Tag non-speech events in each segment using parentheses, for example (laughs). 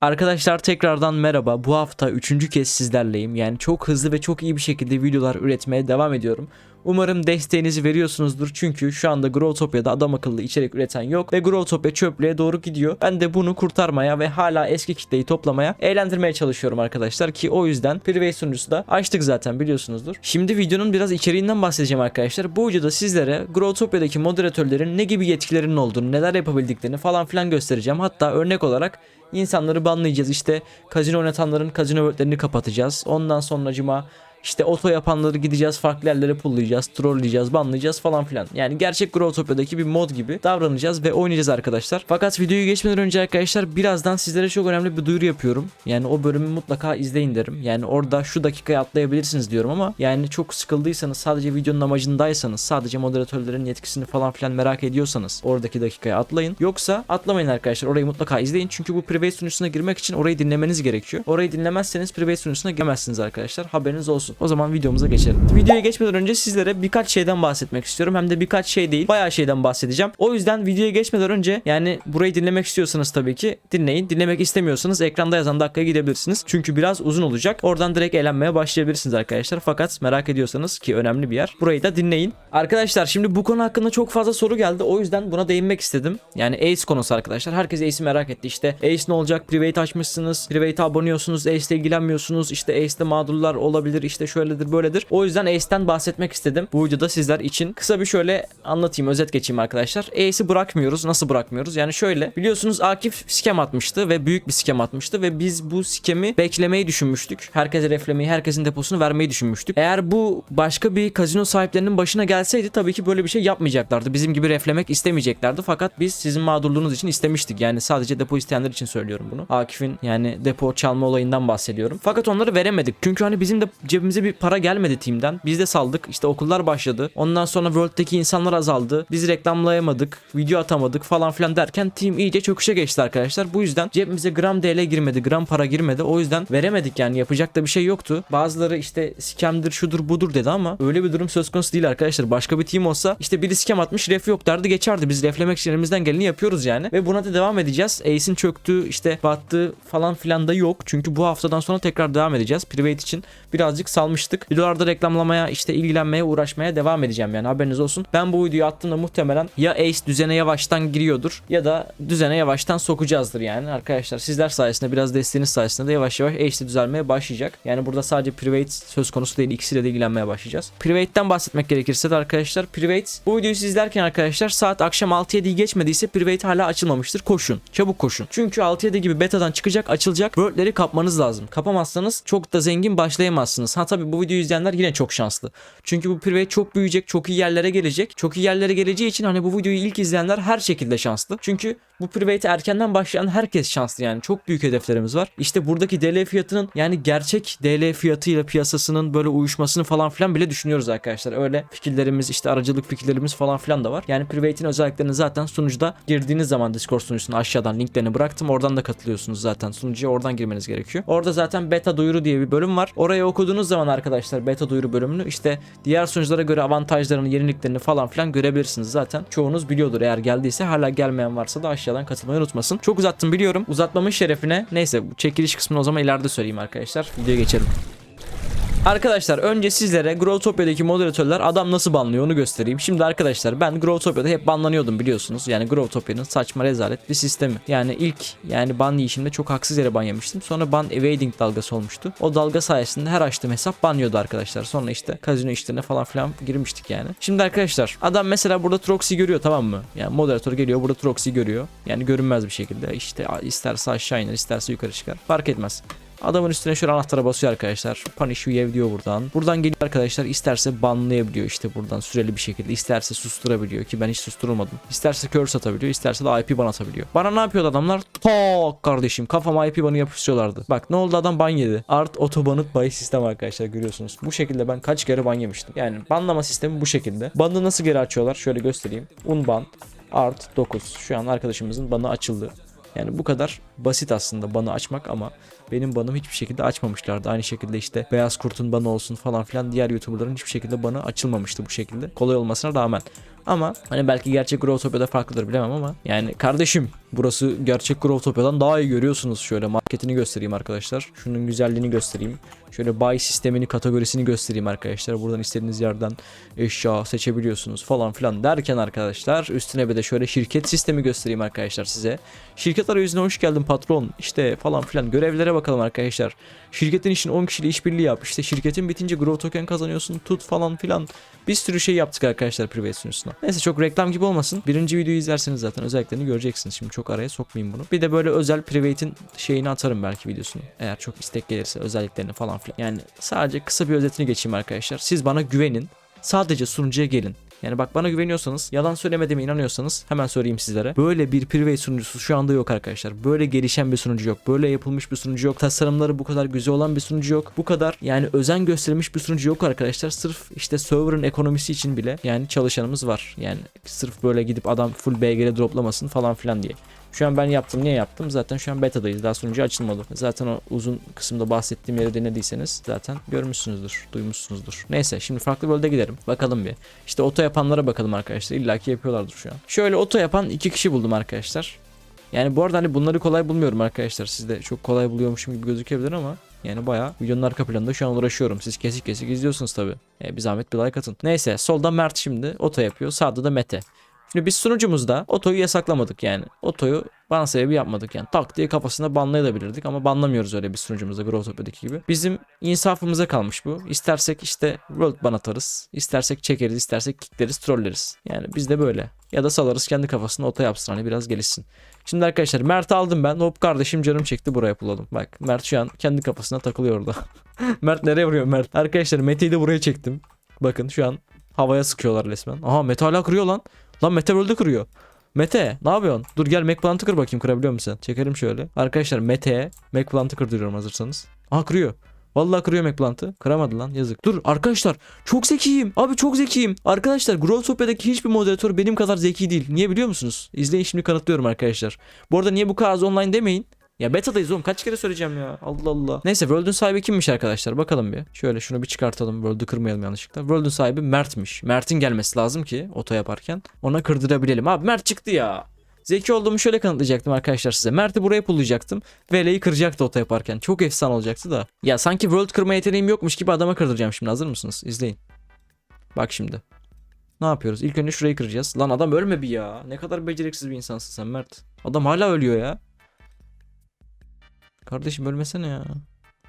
Arkadaşlar tekrardan merhaba. Bu hafta üçüncü kez sizlerleyim. Yani çok hızlı ve çok iyi bir şekilde videolar üretmeye devam ediyorum. Umarım desteğinizi veriyorsunuzdur çünkü şu anda Growtopia'da adam akıllı içerik üreten yok ve Growtopia çöplüğe doğru gidiyor. Ben de bunu kurtarmaya ve hala eski kitleyi toplamaya, eğlendirmeye çalışıyorum arkadaşlar ki o yüzden Private sunucusu da açtık zaten biliyorsunuzdur. Şimdi videonun biraz içeriğinden bahsedeceğim arkadaşlar. Bu videoda sizlere Growtopia'daki moderatörlerin ne gibi yetkilerinin olduğunu, neler yapabildiklerini falan filan göstereceğim. Hatta örnek olarak insanları banlayacağız. İşte kazino oynatanların kazino bölümlerini kapatacağız. Ondan sonracıma işte oto yapanları gideceğiz farklı yerlere pullayacağız, trolleyeceğiz, banlayacağız falan filan. Yani gerçek Growtopia'daki bir mod gibi davranacağız ve oynayacağız arkadaşlar. Fakat videoyu geçmeden önce arkadaşlar birazdan sizlere çok önemli bir duyuru yapıyorum. Yani o bölümü mutlaka izleyin derim. Yani orada şu dakikaya atlayabilirsiniz diyorum ama yani çok sıkıldıysanız sadece videonun amacındaysanız sadece moderatörlerin yetkisini falan filan merak ediyorsanız oradaki dakikaya atlayın. Yoksa atlamayın arkadaşlar orayı mutlaka izleyin. Çünkü bu private sunucusuna girmek için orayı dinlemeniz gerekiyor. Orayı dinlemezseniz private sunucusuna giremezsiniz arkadaşlar. Haberiniz olsun. O zaman videomuza geçelim. Videoya geçmeden önce sizlere birkaç şeyden bahsetmek istiyorum. Hem de birkaç şey değil bayağı şeyden bahsedeceğim. O yüzden videoya geçmeden önce yani burayı dinlemek istiyorsanız tabii ki dinleyin. Dinlemek istemiyorsanız ekranda yazan dakikaya gidebilirsiniz. Çünkü biraz uzun olacak. Oradan direkt eğlenmeye başlayabilirsiniz arkadaşlar. Fakat merak ediyorsanız ki önemli bir yer. Burayı da dinleyin. Arkadaşlar şimdi bu konu hakkında çok fazla soru geldi. O yüzden buna değinmek istedim. Yani Ace konusu arkadaşlar. Herkes Ace'i merak etti. İşte Ace ne olacak? Private açmışsınız. Private abonuyorsunuz. Ace ile ilgilenmiyorsunuz. İşte Ace'de mağdurlar olabilir. İşte şöyledir böyledir. O yüzden Ace'den bahsetmek istedim. Bu videoda sizler için. Kısa bir şöyle anlatayım. Özet geçeyim arkadaşlar. Ace'i bırakmıyoruz. Nasıl bırakmıyoruz? Yani şöyle. Biliyorsunuz Akif skem atmıştı ve büyük bir skem atmıştı ve biz bu skemi beklemeyi düşünmüştük. Herkese reflemeyi, herkesin deposunu vermeyi düşünmüştük. Eğer bu başka bir kazino sahiplerinin başına gelseydi tabii ki böyle bir şey yapmayacaklardı. Bizim gibi reflemek istemeyeceklerdi. Fakat biz sizin mağdurluğunuz için istemiştik. Yani sadece depo isteyenler için söylüyorum bunu. Akif'in yani depo çalma olayından bahsediyorum. Fakat onları veremedik. Çünkü hani bizim de cebimize bir para gelmedi team'den. Biz de saldık. İşte okullar başladı. Ondan sonra World'deki insanlar azaldı. Biz reklamlayamadık. Video atamadık falan filan derken team iyice çöküşe geçti arkadaşlar. Bu yüzden cebimize gram DL girmedi. Gram para girmedi. O yüzden veremedik yani. Yapacak da bir şey yoktu. Bazıları işte scam'dir şudur budur dedi ama öyle bir durum söz konusu değil arkadaşlar. Başka bir team olsa işte biri scam atmış ref yok derdi geçerdi. Biz reflemek için elimizden geleni yapıyoruz yani. Ve buna da devam edeceğiz. Ace'in çöktüğü işte battığı falan filan da yok. Çünkü bu haftadan sonra tekrar devam edeceğiz. Private için birazcık salmıştık. Videolarda reklamlamaya işte ilgilenmeye uğraşmaya devam edeceğim yani haberiniz olsun. Ben bu videoyu attığımda muhtemelen ya Ace düzene yavaştan giriyordur ya da düzene yavaştan sokacağızdır yani arkadaşlar. Sizler sayesinde biraz desteğiniz sayesinde de yavaş yavaş Ace de düzelmeye başlayacak. Yani burada sadece Private söz konusu değil ikisiyle de ilgilenmeye başlayacağız. Private'den bahsetmek gerekirse de arkadaşlar Private bu videoyu siz izlerken arkadaşlar saat akşam 6-7'yi geçmediyse Private hala açılmamıştır. Koşun. Çabuk koşun. Çünkü 6-7 gibi betadan çıkacak açılacak. World'leri kapmanız lazım. Kapamazsanız çok da zengin başlayamazsınız. Ha tabii bu videoyu izleyenler yine çok şanslı. Çünkü bu Private çok büyüyecek. Çok iyi yerlere gelecek. Çok iyi yerlere geleceği için hani bu videoyu ilk izleyenler her şekilde şanslı. Çünkü bu Private erkenden başlayan herkes şanslı yani. Çok büyük hedeflerimiz var. İşte buradaki DL fiyatının yani gerçek DL fiyatıyla piyasasının böyle uyuşmasını falan filan bile düşünüyoruz arkadaşlar. Öyle fikirlerimiz işte aracılık fikirlerimiz falan filan da var. Yani Private'in özelliklerini zaten sunucuda girdiğiniz zaman Discord sunucusuna aşağıdan linklerini bıraktım. Oradan da katılıyorsunuz zaten. Sunucuya oradan girmeniz gerekiyor. Orada zaten beta duyuru diye bir bölüm var. Orayı okuduğunuz zaman arkadaşlar beta duyuru bölümünü işte diğer sunuculara göre avantajlarını, yeniliklerini falan filan görebilirsiniz zaten. Çoğunuz biliyordur eğer geldiyse. Hala gelmeyen varsa da aşağıdan katılmayı unutmasın. Çok uzattım biliyorum. Uzatmamın şerefine neyse bu çekiliş kısmını o zaman ileride söyleyeyim arkadaşlar. Videoya geçelim. Arkadaşlar önce sizlere Growtopia'daki moderatörler adam nasıl banlıyor onu göstereyim. Şimdi arkadaşlar ben Growtopia'da hep banlanıyordum biliyorsunuz. Yani Growtopia'nın saçma rezalet bir sistemi. Yani ilk yani ban yiyişimde çok haksız yere ban yemiştim. Sonra ban evading dalgası olmuştu. O dalga sayesinde her açtığım hesap banlıyordu arkadaşlar. Sonra işte kazino işlerine falan filan girmiştik yani. Şimdi arkadaşlar adam mesela burada Troxy görüyor tamam mı? Yani moderatör geliyor burada Troxy görüyor. Yani görünmez bir şekilde. İşte isterse aşağı iner isterse yukarı çıkar. Fark etmez. Adamın üstüne şöyle anahtara basıyor arkadaşlar. Punish you diyor buradan. Buradan geliyor arkadaşlar. İsterse banlayabiliyor işte buradan süreli bir şekilde. İsterse susturabiliyor ki ben hiç susturulmadım. İsterse curse atabiliyor. isterse de IP ban atabiliyor. Bana ne yapıyordu adamlar? Tak kardeşim kafama IP banı yapıştırıyorlardı. Bak ne oldu adam ban yedi. Art otobanıt bay sistem arkadaşlar görüyorsunuz. Bu şekilde ben kaç kere ban yemiştim. Yani banlama sistemi bu şekilde. Banı nasıl geri açıyorlar? Şöyle göstereyim. Unban art 9. Şu an arkadaşımızın banı açıldı. Yani bu kadar basit aslında banı açmak ama benim banım hiçbir şekilde açmamışlardı. Aynı şekilde işte Beyaz Kurt'un banı olsun falan filan diğer YouTuber'ların hiçbir şekilde banı açılmamıştı bu şekilde. Kolay olmasına rağmen. Ama hani belki gerçek Growtopia'da farklıdır bilemem ama yani kardeşim burası gerçek Growtopia'dan daha iyi görüyorsunuz. Şöyle marketini göstereyim arkadaşlar. Şunun güzelliğini göstereyim. Şöyle buy sistemini kategorisini göstereyim arkadaşlar. Buradan istediğiniz yerden eşya seçebiliyorsunuz falan filan derken arkadaşlar üstüne bir de şöyle şirket sistemi göstereyim arkadaşlar size. Şirket arayüzüne hoş geldin patron işte falan filan görevlere bakalım arkadaşlar. Şirketin için 10 kişiyle işbirliği yap. İşte şirketin bitince Grow Token kazanıyorsun tut falan filan. Bir sürü şey yaptık arkadaşlar private sunucusuna. Neyse çok reklam gibi olmasın. Birinci videoyu izlerseniz zaten özelliklerini göreceksiniz. Şimdi çok araya sokmayayım bunu. Bir de böyle özel private'in şeyini atarım belki videosunu. Eğer çok istek gelirse özelliklerini falan filan. Yani sadece kısa bir özetini geçeyim arkadaşlar. Siz bana güvenin. Sadece sunucuya gelin. Yani bak bana güveniyorsanız, yalan söylemediğime inanıyorsanız hemen söyleyeyim sizlere. Böyle bir private sunucusu şu anda yok arkadaşlar. Böyle gelişen bir sunucu yok. Böyle yapılmış bir sunucu yok. Tasarımları bu kadar güzel olan bir sunucu yok. Bu kadar yani özen gösterilmiş bir sunucu yok arkadaşlar. Sırf işte server'ın ekonomisi için bile yani çalışanımız var. Yani sırf böyle gidip adam full BG'le droplamasın falan filan diye. Şu an ben yaptım. Niye yaptım? Zaten şu an beta'dayız. Daha sunucu açılmadı. Zaten o uzun kısımda bahsettiğim yeri denediyseniz zaten görmüşsünüzdür, duymuşsunuzdur. Neyse şimdi farklı bölde gidelim. Bakalım bir. İşte oto yapanlara bakalım arkadaşlar. İlla ki yapıyorlardır şu an. Şöyle oto yapan iki kişi buldum arkadaşlar. Yani bu arada hani bunları kolay bulmuyorum arkadaşlar. Siz de çok kolay buluyormuşum gibi gözükebilir ama yani bayağı videonun arka planında şu an uğraşıyorum. Siz kesik kesik izliyorsunuz tabi. E, bir zahmet bir like atın. Neyse solda Mert şimdi oto yapıyor. Sağda da Mete. Şimdi biz sunucumuzda otoyu yasaklamadık yani. Otoyu ban sebebi yapmadık yani. Tak diye kafasına banlayabilirdik ama banlamıyoruz öyle bir sunucumuzda Growtopia'daki gibi. Bizim insafımıza kalmış bu. İstersek işte world ban atarız. İstersek çekeriz, istersek kickleriz, trolleriz. Yani biz de böyle. Ya da salarız kendi kafasına oto yapsın hani biraz gelişsin. Şimdi arkadaşlar Mert'i aldım ben. Hop kardeşim canım çekti buraya yapılalım. Bak Mert şu an kendi kafasına takılıyor orada. (laughs) Mert nereye vuruyor Mert? Arkadaşlar Mete'yi de buraya çektim. Bakın şu an havaya sıkıyorlar resmen. Aha Mete hala kırıyor lan. Lan Mete World'ü kırıyor. Mete ne yapıyorsun? Dur gel McPlant'ı kır bakayım kırabiliyor musun? Çekelim şöyle. Arkadaşlar Mete'ye McPlant'ı kırdırıyorum hazırsanız. Aha kırıyor. Vallahi kırıyor McPlant'ı. Kıramadı lan yazık. Dur arkadaşlar çok zekiyim. Abi çok zekiyim. Arkadaşlar Growtopia'daki hiçbir moderatör benim kadar zeki değil. Niye biliyor musunuz? İzleyin şimdi kanıtlıyorum arkadaşlar. Bu arada niye bu kadar online demeyin. Ya beta'dayız oğlum kaç kere söyleyeceğim ya. Allah Allah. Neyse World'ün sahibi kimmiş arkadaşlar bakalım bir. Şöyle şunu bir çıkartalım. World'ü kırmayalım yanlışlıkla. World'ün sahibi Mert'miş. Mert'in gelmesi lazım ki oto yaparken. Ona kırdırabilelim. Abi Mert çıktı ya. Zeki olduğumu şöyle kanıtlayacaktım arkadaşlar size. Mert'i buraya pullayacaktım. Vele'yi kıracaktı oto yaparken. Çok efsane olacaktı da. Ya sanki World kırma yeteneğim yokmuş gibi adama kırdıracağım şimdi. Hazır mısınız? İzleyin. Bak şimdi. Ne yapıyoruz? İlk önce şurayı kıracağız. Lan adam ölme bir ya. Ne kadar beceriksiz bir insansın sen Mert. Adam hala ölüyor ya. Kardeşim ölmesene ya.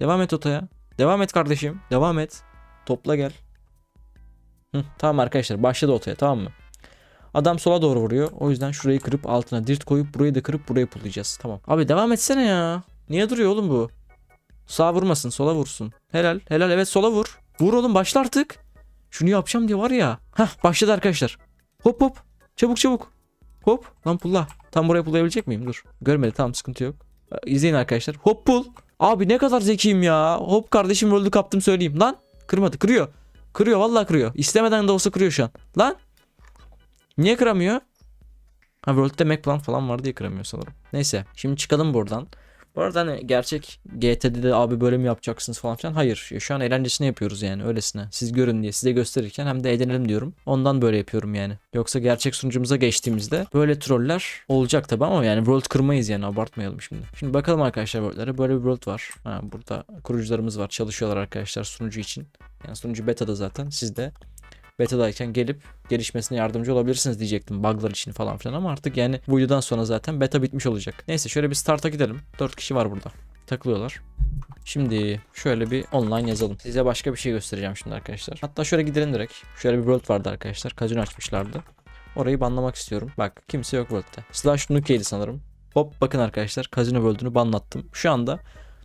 Devam et otaya. Devam et kardeşim. Devam et. Topla gel. Hı, tamam arkadaşlar başladı otaya tamam mı? Adam sola doğru vuruyor. O yüzden şurayı kırıp altına dirt koyup burayı da kırıp burayı pullayacağız. Tamam. Abi devam etsene ya. Niye duruyor oğlum bu? Sağa vurmasın sola vursun. Helal helal evet sola vur. Vur oğlum başla artık. Şunu yapacağım diye var ya. Hah başladı arkadaşlar. Hop hop. Çabuk çabuk. Hop. Lan pulla. Tam buraya pullayabilecek miyim? Dur. Görmedi tamam sıkıntı yok. İzleyin arkadaşlar. Hop pull. Abi ne kadar zekiyim ya. Hop kardeşim rollü kaptım söyleyeyim. Lan kırmadı. Kırıyor. Kırıyor vallahi kırıyor. İstemeden de olsa kırıyor şu an. Lan. Niye kıramıyor? Ha World'de McPlant falan var diye kıramıyor sanırım. Neyse şimdi çıkalım buradan. Bu arada hani gerçek GT'de de abi böyle mi yapacaksınız falan filan. Hayır. Şu an eğlencesine yapıyoruz yani öylesine. Siz görün diye size gösterirken hem de eğlenelim diyorum. Ondan böyle yapıyorum yani. Yoksa gerçek sunucumuza geçtiğimizde böyle troller olacak tabi ama yani world kırmayız yani abartmayalım şimdi. Şimdi bakalım arkadaşlar world'lere. Böyle bir world var. Ha, burada kurucularımız var. Çalışıyorlar arkadaşlar sunucu için. Yani sunucu beta'da zaten. Siz de beta'dayken gelip gelişmesine yardımcı olabilirsiniz diyecektim buglar için falan filan ama artık yani bu videodan sonra zaten beta bitmiş olacak. Neyse şöyle bir start'a gidelim. 4 kişi var burada. Takılıyorlar. Şimdi şöyle bir online yazalım. Size başka bir şey göstereceğim şimdi arkadaşlar. Hatta şöyle gidelim direkt. Şöyle bir world vardı arkadaşlar. Kazino açmışlardı. Orayı banlamak istiyorum. Bak kimse yok world'te. Slash Nuke'ydi sanırım. Hop bakın arkadaşlar Kazino world'ünü banlattım. Şu anda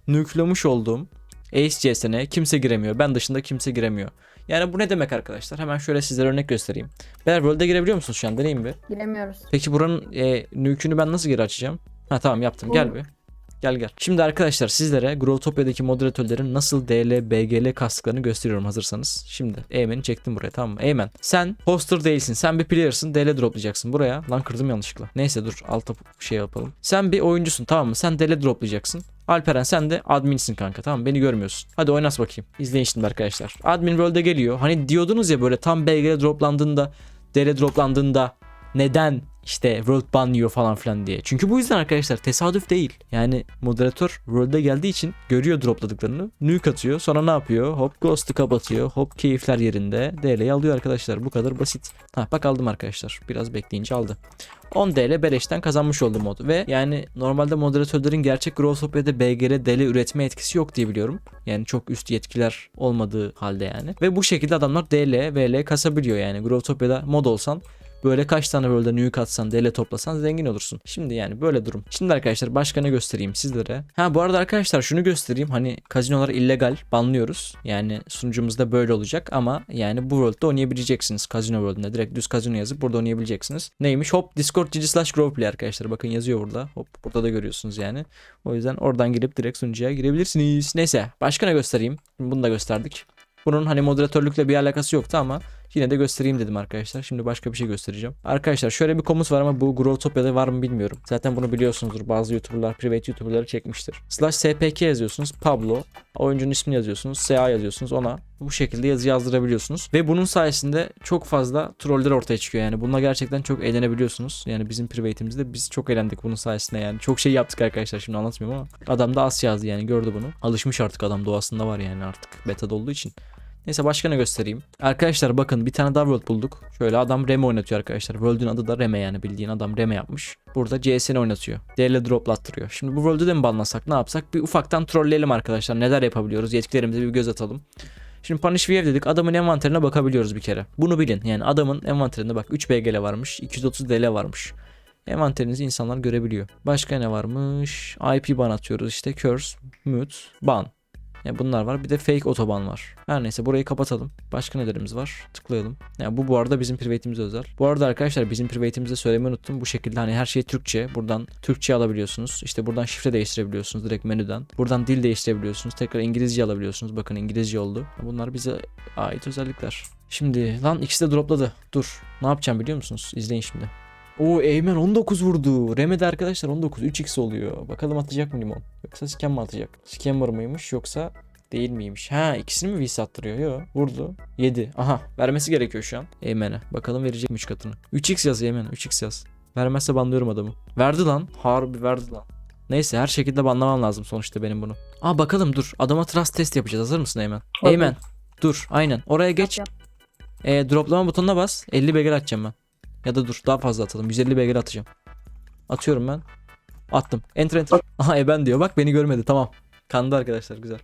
nüklemiş olduğum Ace CS'ne kimse giremiyor. Ben dışında kimse giremiyor. Yani bu ne demek arkadaşlar? Hemen şöyle sizlere örnek göstereyim. Beyler World'e girebiliyor musunuz şu an? Deneyim bir. Giremiyoruz. Peki buranın e, nükünü ben nasıl geri açacağım? Ha tamam yaptım. Gel bir. Gel gel. Şimdi arkadaşlar sizlere Growtopia'daki moderatörlerin nasıl DL, BGL kastıklarını gösteriyorum hazırsanız. Şimdi Eymen'i çektim buraya tamam mı? Eymen sen poster değilsin. Sen bir player'sın. DL droplayacaksın buraya. Lan kırdım yanlışlıkla. Neyse dur alta şey yapalım. Sen bir oyuncusun tamam mı? Sen DL droplayacaksın. Alperen sen de adminsin kanka tamam? Beni görmüyorsun. Hadi oynat bakayım. İzleyin şimdi arkadaşlar. Admin role'de geliyor. Hani diyordunuz ya böyle tam BGL droplandığında DL droplandığında neden işte World ban yiyor falan filan diye. Çünkü bu yüzden arkadaşlar tesadüf değil. Yani moderatör World'e geldiği için görüyor dropladıklarını. Nuke atıyor. Sonra ne yapıyor? Hop Ghost'u kapatıyor. Hop keyifler yerinde. DL'yi alıyor arkadaşlar. Bu kadar basit. Ha bak aldım arkadaşlar. Biraz bekleyince aldı. 10 DL beleşten kazanmış oldu mod. Ve yani normalde moderatörlerin gerçek Growtopia'da BGR DL üretme etkisi yok diye biliyorum. Yani çok üst yetkiler olmadığı halde yani. Ve bu şekilde adamlar DL, VL kasabiliyor yani. Growtopia'da mod olsan Böyle kaç tane böyle nuke atsan, dele toplasan zengin olursun. Şimdi yani böyle durum. Şimdi arkadaşlar başka ne göstereyim sizlere. Ha bu arada arkadaşlar şunu göstereyim. Hani kazinolar illegal banlıyoruz. Yani sunucumuzda böyle olacak ama yani bu world'da oynayabileceksiniz. Kazino world'ünde direkt düz kazino yazıp burada oynayabileceksiniz. Neymiş? Hop Discord GG slash Growplay arkadaşlar. Bakın yazıyor burada. Hop burada da görüyorsunuz yani. O yüzden oradan girip direkt sunucuya girebilirsiniz. Neyse başka ne göstereyim? Bunu da gösterdik. Bunun hani moderatörlükle bir alakası yoktu ama Yine de göstereyim dedim arkadaşlar. Şimdi başka bir şey göstereceğim. Arkadaşlar şöyle bir komut var ama bu Growtopia'da var mı bilmiyorum. Zaten bunu biliyorsunuzdur. Bazı YouTuber'lar, private YouTuber'ları çekmiştir. Slash spk yazıyorsunuz. Pablo. Oyuncunun ismini yazıyorsunuz. SA yazıyorsunuz. Ona bu şekilde yazı yazdırabiliyorsunuz. Ve bunun sayesinde çok fazla troller ortaya çıkıyor. Yani bununla gerçekten çok eğlenebiliyorsunuz. Yani bizim private'imizde biz çok eğlendik bunun sayesinde yani. Çok şey yaptık arkadaşlar şimdi anlatmıyorum ama. Adam da as yazdı yani gördü bunu. Alışmış artık adam doğasında var yani artık beta'da olduğu için. Neyse başka ne göstereyim. Arkadaşlar bakın bir tane daha world bulduk. Şöyle adam Reme oynatıyor arkadaşlar. World'ün adı da Reme yani bildiğin adam Reme yapmış. Burada CS'ni oynatıyor. DL droplattırıyor. Şimdi bu world'ü de mi banlasak ne yapsak? Bir ufaktan trolleyelim arkadaşlar. Neler yapabiliyoruz? Yetkilerimize bir göz atalım. Şimdi Punish Wave dedik. Adamın envanterine bakabiliyoruz bir kere. Bunu bilin. Yani adamın envanterinde bak 3 BGL varmış. 230 DL varmış. Envanterinizi insanlar görebiliyor. Başka ne varmış? IP ban atıyoruz işte. Curse, mute, ban. Yani bunlar var. Bir de fake otoban var. Her neyse burayı kapatalım. Başka nelerimiz var? Tıklayalım. Yani bu bu arada bizim private'imize özel. Bu arada arkadaşlar bizim private'imizde söylemeyi unuttum. Bu şekilde hani her şey Türkçe. Buradan Türkçe alabiliyorsunuz. İşte buradan şifre değiştirebiliyorsunuz direkt menüden. Buradan dil değiştirebiliyorsunuz. Tekrar İngilizce alabiliyorsunuz. Bakın İngilizce oldu. Bunlar bize ait özellikler. Şimdi lan ikisi de dropladı. Dur. Ne yapacağım biliyor musunuz? İzleyin şimdi. O Eymen 19 vurdu. Remedy arkadaşlar 19. 3x oluyor. Bakalım atacak mı limon? Yoksa scam mi atacak? Scammer mıymış yoksa değil miymiş? Ha ikisini mi vs attırıyor? Yo vurdu. 7. Aha vermesi gerekiyor şu an. Eymen'e. Bakalım verecek mi 3 katını? 3x yaz Eymen 3x yaz. Vermezse banlıyorum adamı. Verdi lan. Harbi verdi lan. Neyse her şekilde banlamam lazım sonuçta benim bunu. Aa bakalım dur. Adama trust test yapacağız. Hazır mısın Eymen? Eymen. Dur aynen. Oraya geç. Yap, E, droplama butonuna bas. 50 begel atacağım ben. Ya da dur daha fazla atalım. 150 begel atacağım. Atıyorum ben. Attım. Enter enter. Aha e ben diyor. Bak beni görmedi. Tamam. Kandı arkadaşlar güzel.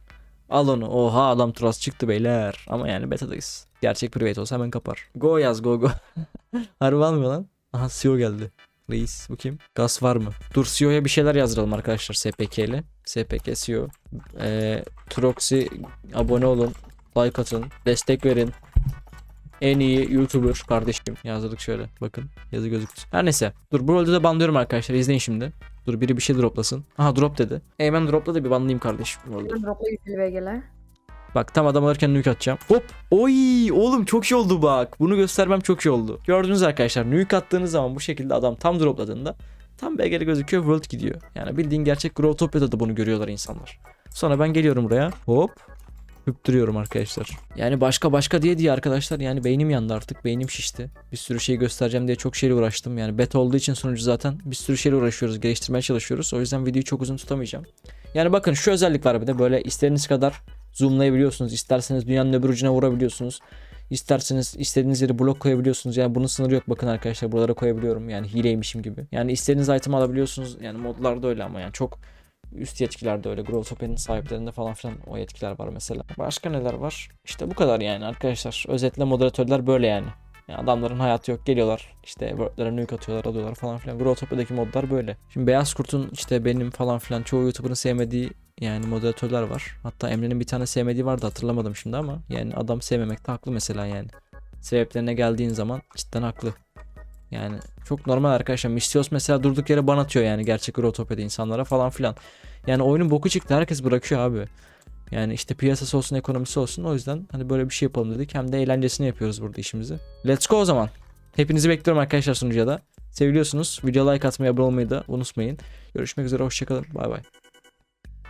Al onu. Oha adam trust çıktı beyler. Ama yani beta'dayız. Gerçek private olsa hemen kapar. Go yaz go go. (laughs) Harbi almıyor lan. Aha CEO geldi. Reis bu kim? Gas var mı? Dur CEO'ya bir şeyler yazdıralım arkadaşlar SPK ile. SPK CEO. Ee, Troxy abone olun. Like atın. Destek verin. En iyi YouTuber kardeşim. Yazdık şöyle. Bakın yazı gözüktü. Her neyse. Dur bu rolde de banlıyorum arkadaşlar. İzleyin şimdi. Dur biri bir şey droplasın. Aha drop dedi. Eymen dropla da bir banlayayım kardeşim. Ben dropla yüklü BG'ler. Bak tam adam alırken nuke atacağım. Hop. Oy oğlum çok iyi oldu bak. Bunu göstermem çok iyi oldu. Gördünüz arkadaşlar nuke attığınız zaman bu şekilde adam tam dropladığında tam BG'li gözüküyor world gidiyor. Yani bildiğin gerçek Growtopia'da da bunu görüyorlar insanlar. Sonra ben geliyorum buraya. Hop. Hüptürüyorum arkadaşlar. Yani başka başka diye diye arkadaşlar yani beynim yandı artık. Beynim şişti. Bir sürü şey göstereceğim diye çok şeyle uğraştım. Yani beta olduğu için sonucu zaten bir sürü şeyle uğraşıyoruz. Geliştirmeye çalışıyoruz. O yüzden videoyu çok uzun tutamayacağım. Yani bakın şu özellik var bir de böyle istediğiniz kadar zoomlayabiliyorsunuz. İsterseniz dünyanın öbür ucuna vurabiliyorsunuz. İsterseniz istediğiniz yeri blok koyabiliyorsunuz. Yani bunun sınırı yok. Bakın arkadaşlar buralara koyabiliyorum. Yani hileymişim gibi. Yani istediğiniz item alabiliyorsunuz. Yani modlarda öyle ama yani çok üst yetkilerde öyle. Growtopia'nın sahiplerinde falan filan o yetkiler var mesela. Başka neler var? İşte bu kadar yani arkadaşlar. Özetle moderatörler böyle yani. Yani adamların hayatı yok geliyorlar işte wordlere nuke atıyorlar alıyorlar falan filan. Growtopia'daki modlar böyle. Şimdi Beyaz Kurt'un işte benim falan filan çoğu YouTuber'ın sevmediği yani moderatörler var. Hatta Emre'nin bir tane sevmediği vardı hatırlamadım şimdi ama yani adam sevmemekte haklı mesela yani. Sebeplerine geldiğin zaman cidden haklı. Yani çok normal arkadaşlar. Mistios mesela durduk yere ban atıyor yani gerçek Growtopia'da insanlara falan filan. Yani oyunun boku çıktı herkes bırakıyor abi. Yani işte piyasası olsun ekonomisi olsun o yüzden hani böyle bir şey yapalım dedik. Hem de eğlencesini yapıyoruz burada işimizi. Let's go o zaman. Hepinizi bekliyorum arkadaşlar sunucuya da. Seviliyorsunuz. Video like atmayı abone olmayı da unutmayın. Görüşmek üzere hoşçakalın. Bay bay.